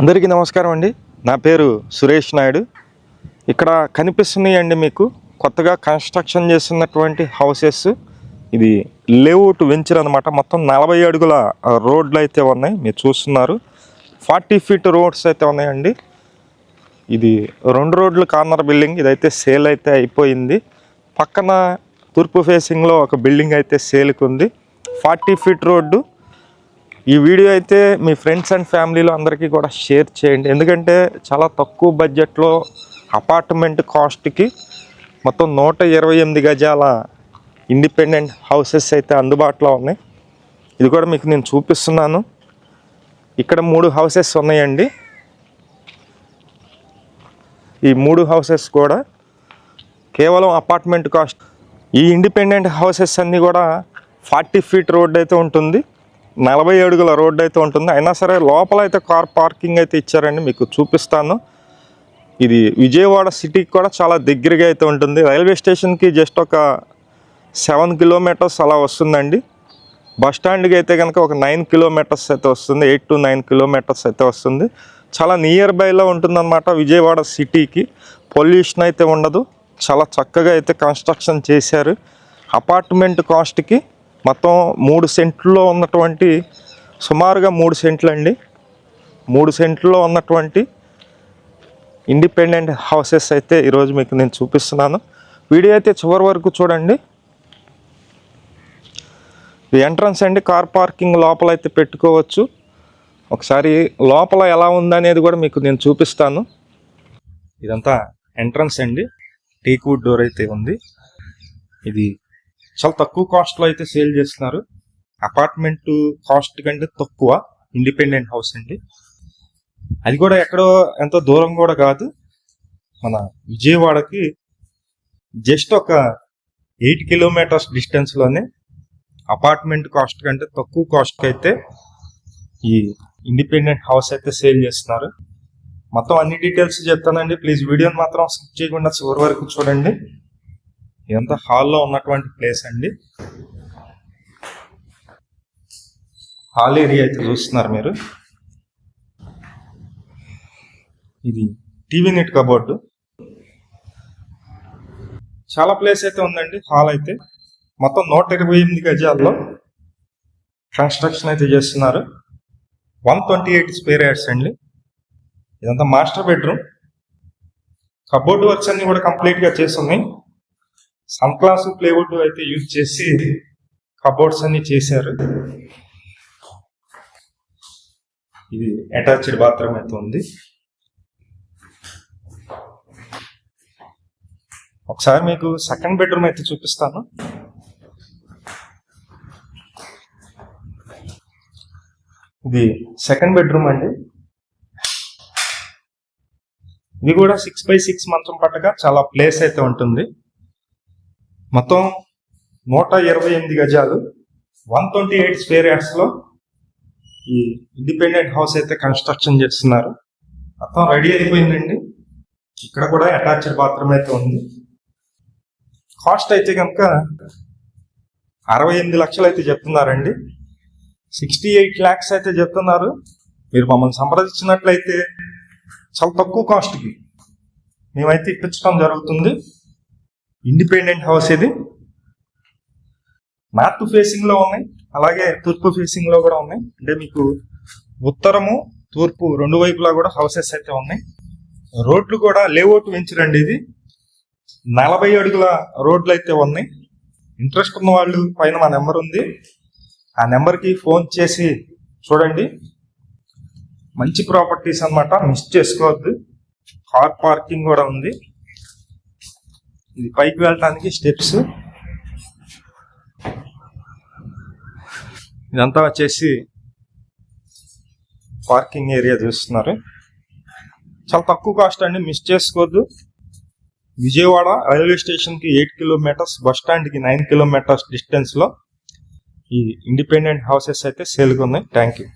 అందరికీ నమస్కారం అండి. నా పేరు సురేష్ నాయుడు. ఇక్కడ కనిపిస్తున్నాయండి మీకు కొత్తగా కన్స్ట్రక్షన్ చేస్తున్నటువంటి హౌసెస్. ఇది లేఅవుట్ వెంచర్ అనమాట మొత్తం నలభై అడుగుల రోడ్లు అయితే ఉన్నాయి. మీరు చూస్తున్నారు. ఫార్టీ ఫీట్ రోడ్స్ అయితే ఉన్నాయండి. ఇది రెండు రోడ్లు కార్నర్ బిల్డింగ్. ఇదైతే సేల్ అయితే అయిపోయింది. పక్కన తూర్పు ఫేసింగ్లో ఒక బిల్డింగ్ అయితే సేల్కి ఉంది. Forty feet road. ఈ వీడియో అయితే మీ ఫ్రెండ్స్ అండ్ ఫ్యామిలీలో అందరికీ కూడా షేర్ చేయండి. ఎందుకంటే చాలా తక్కువ బడ్జెట్లో అపార్ట్మెంట్ కాస్ట్కి మొత్తం నూట ఇరవై ఎనిమిది గజాల ఇండిపెండెంట్ హౌసెస్ అయితే అందుబాటులో ఉన్నాయి. ఇది కూడా మీకు నేను చూపిస్తున్నాను. ఇక్కడ మూడు హౌసెస్ ఉన్నాయండి. ఈ మూడు హౌసెస్ కూడా కేవలం అపార్ట్మెంట్ కాస్ట్. ఈ ఇండిపెండెంట్ హౌసెస్ అన్నీ కూడా ఫార్టీ ఫీట్ రోడ్ అయితే ఉంటుంది. నలభై అడుగుల రోడ్డు అయితే ఉంటుంది. అయినా సరే లోపల అయితే కార్ పార్కింగ్ అయితే ఇచ్చారండి మీకు చూపిస్తాను. ఇది విజయవాడ సిటీకి కూడా చాలా దగ్గరగా అయితే ఉంటుంది. రైల్వే స్టేషన్కి జస్ట్ ఒక సెవెన్ కిలోమీటర్స్ అలా వస్తుందండి. బస్ స్టాండ్కి అయితే కనుక ఒక నైన్ కిలోమీటర్స్ అయితే వస్తుంది. ఎయిట్ టు నైన్ కిలోమీటర్స్ అయితే వస్తుంది. చాలా నియర్ బైలో ఉంటుందన్నమాట విజయవాడ సిటీకి. పొల్యూషన్ అయితే ఉండదు. చాలా చక్కగా అయితే కన్స్ట్రక్షన్ చేశారు. అపార్ట్మెంట్ కాస్ట్కి మొత్తం మూడు సెంట్లో ఉన్నటువంటి సుమారుగా మూడు సెంట్లు అండి మూడు సెంట్లో ఉన్నటువంటి ఇండిపెండెంట్ హౌసెస్ అయితే ఈరోజు మీకు నేను చూపిస్తున్నాను. వీడియో అయితే చివరి వరకు చూడండి. ఇది ఎంట్రన్స్ అండి కార్ పార్కింగ్ లోపల అయితే పెట్టుకోవచ్చు. ఒకసారి లోపల ఎలా ఉందనేది కూడా మీకు నేను చూపిస్తాను. ఇదంతా ఎంట్రన్స్ అండి టేక్ వుడ్ డోర్ అయితే ఉంది. ఇది చాలా తక్కువ కాస్ట్లో అయితే సేల్ చేస్తున్నారు. అపార్ట్మెంట్ కాస్ట్ కంటే తక్కువ ఇండిపెండెంట్ హౌస్ అండి. అది కూడా ఎక్కడో ఎంతో దూరం కూడా కాదు. మన విజయవాడకి జస్ట్ ఒక ఎయిట్ కిలోమీటర్స్ డిస్టెన్స్లోనే అపార్ట్మెంట్ కాస్ట్ కంటే తక్కువ కాస్ట్కి అయితే ఈ ఇండిపెండెంట్ హౌస్ అయితే సేల్ చేస్తున్నారు. మొత్తం అన్ని డీటెయిల్స్ చెప్తానండి. ప్లీజ్ వీడియోని మాత్రం స్కిప్ చేయకుండా చివరి వరకు చూడండి. ఇదంతా హాల్లో ఉన్నటువంటి ప్లేస్ అండి. హాల్ ఏరియా అయితే చూస్తున్నారు మీరు. ఇది టీవీ నెట్ కబోర్డు. చాలా ప్లేస్ అయితే ఉందండి హాల్ అయితే. మొత్తం నూట ఇరవై ఎనిమిది గజాల్లో కన్స్ట్రక్షన్ అయితే చేస్తున్నారు. One twenty eight square yards అండి. ఇదంతా మాస్టర్ బెడ్రూమ్. కబోర్డ్ వర్క్స్ అన్ని కూడా కంప్లీట్గా చేస్తున్నాయి. సన్ క్లాస్ ప్లేవుడ్ అయితే యూజ్ చేసి కబోర్డ్స్ అన్ని చేశారు. ఇది అటాచ్డ్ బాత్రూమ్ అయితే ఉంది. ఒకసారి మీకు సెకండ్ బెడ్రూమ్ అయితే చూపిస్తాను. ఇది సెకండ్ బెడ్రూమ్ అండి. ఇది కూడా సిక్స్ బై సిక్స్ మంత్రం పట్టగా చాలా ప్లేస్ అయితే ఉంటుంది. మొత్తం నూట ఇరవై ఎనిమిది గజాలు. వన్ ట్వంటీ ఎయిట్ స్క్వేర్ యార్డ్స్లో ఈ ఇండిపెండెంట్ హౌస్ అయితే కన్స్ట్రక్షన్ చేస్తున్నారు. మొత్తం రెడీ అయిపోయిందండి. ఇక్కడ కూడా అటాచ్డ్ బాత్రూమ్ అయితే ఉంది. కాస్ట్ అయితే కనుక అరవై ఎనిమిది లక్షలు అయితే చెప్తున్నారండి. సిక్స్టీ ఎయిట్ ల్యాక్స్ అయితే చెప్తున్నారు. మీరు మమ్మల్ని సంప్రదించినట్లయితే చాలా తక్కువ కాస్ట్కి మేమైతే ఇప్పించడం జరుగుతుంది. ఇండిపెండెంట్ హౌస్ ఇది నార్త్ ఫేసింగ్లో ఉన్నాయి. అలాగే తూర్పు ఫేసింగ్లో కూడా ఉన్నాయి. అంటే మీకు ఉత్తరము తూర్పు రెండు వైపులా కూడా హౌసెస్ అయితే ఉన్నాయి. రోడ్లు కూడా లేఅవుట్ వెంచరండి ఇది. నలభై అడుగుల రోడ్లు అయితే ఉన్నాయి. ఇంట్రెస్ట్ ఉన్న వాళ్ళు పైన మా నెంబర్ ఉంది. ఆ నెంబర్కి ఫోన్ చేసి చూడండి. మంచి ప్రాపర్టీస్ అన్నమాట. మిస్ చేసుకోవద్దు. కార్ పార్కింగ్ కూడా ఉంది. ఇది పైకి వెళ్ళటానికి స్టెప్స్. ఇదంతా వచ్చేసి పార్కింగ్ ఏరియా చూస్తున్నారు. చాలా తక్కువ కాస్ట్ అండి మిస్ చేసుకోవద్దు. విజయవాడ రైల్వే స్టేషన్కి ఎయిట్ కిలోమీటర్స్ బస్ స్టాండ్కి నైన్ కిలోమీటర్స్ డిస్టెన్స్లో ఈ ఇండిపెండెంట్ హౌసెస్ అయితే సేల్గా ఉన్నాయి. Thank you